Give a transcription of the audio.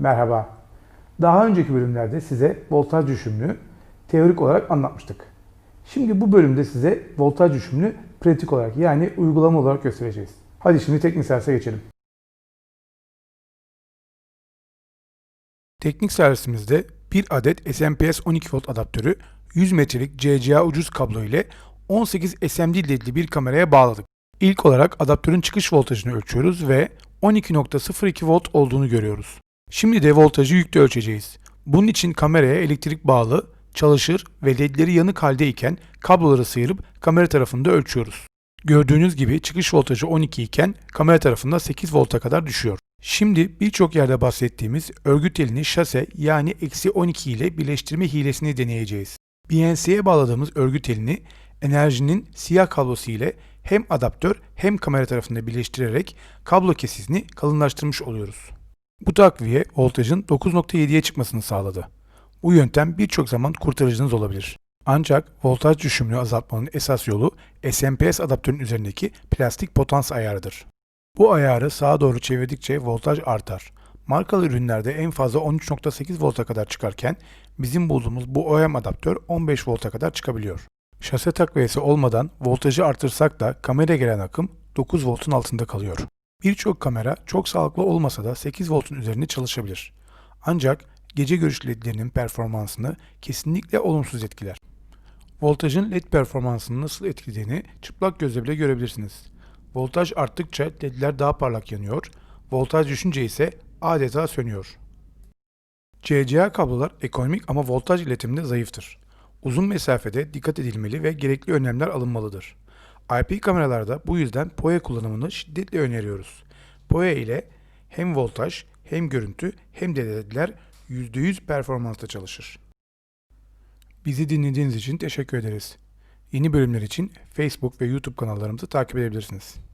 Merhaba. Daha önceki bölümlerde size voltaj düşümünü teorik olarak anlatmıştık. Şimdi bu bölümde size voltaj düşümünü pratik olarak yani uygulama olarak göstereceğiz. Hadi şimdi teknik servise geçelim. Teknik servisimizde bir adet SMPS 12 volt adaptörü 100 metrelik CCA ucuz kablo ile 18 SMD ledli bir kameraya bağladık. İlk olarak adaptörün çıkış voltajını ölçüyoruz ve 12.02 volt olduğunu görüyoruz. Şimdi de voltajı yükle ölçeceğiz. Bunun için kameraya elektrik bağlı, çalışır ve ledleri yanık haldeyken kabloları sıyırıp kamera tarafında ölçüyoruz. Gördüğünüz gibi çıkış voltajı 12 iken kamera tarafında 8 volta kadar düşüyor. Şimdi birçok yerde bahsettiğimiz örgü telini şase yani eksi 12 ile birleştirme hilesini deneyeceğiz. BNC'ye bağladığımız örgü telini enerjinin siyah kablosu ile hem adaptör hem kamera tarafında birleştirerek kablo kesisini kalınlaştırmış oluyoruz. Bu takviye voltajın 9.7'ye çıkmasını sağladı. Bu yöntem birçok zaman kurtarıcınız olabilir. Ancak voltaj düşümünü azaltmanın esas yolu SMPS adaptörün üzerindeki plastik potans ayarıdır. Bu ayarı sağa doğru çevirdikçe voltaj artar. Markalı ürünlerde en fazla 13.8 volta kadar çıkarken bizim bulduğumuz bu OM adaptör 15 volta kadar çıkabiliyor. Şase takviyesi olmadan voltajı artırsak da kameraya gelen akım 9 voltun altında kalıyor. Birçok kamera çok sağlıklı olmasa da 8 voltun üzerinde çalışabilir. Ancak gece görüş ledlerinin performansını kesinlikle olumsuz etkiler. Voltajın led performansını nasıl etkilediğini çıplak gözle bile görebilirsiniz. Voltaj arttıkça ledler daha parlak yanıyor, voltaj düşünce ise adeta sönüyor. CCA kablolar ekonomik ama voltaj iletiminde zayıftır. Uzun mesafede dikkat edilmeli ve gerekli önlemler alınmalıdır. IP kameralarda bu yüzden PoE kullanımını şiddetle öneriyoruz. PoE ile hem voltaj hem görüntü hem de ledler %100 performansla çalışır. Bizi dinlediğiniz için teşekkür ederiz. Yeni bölümler için Facebook ve YouTube kanallarımızı takip edebilirsiniz.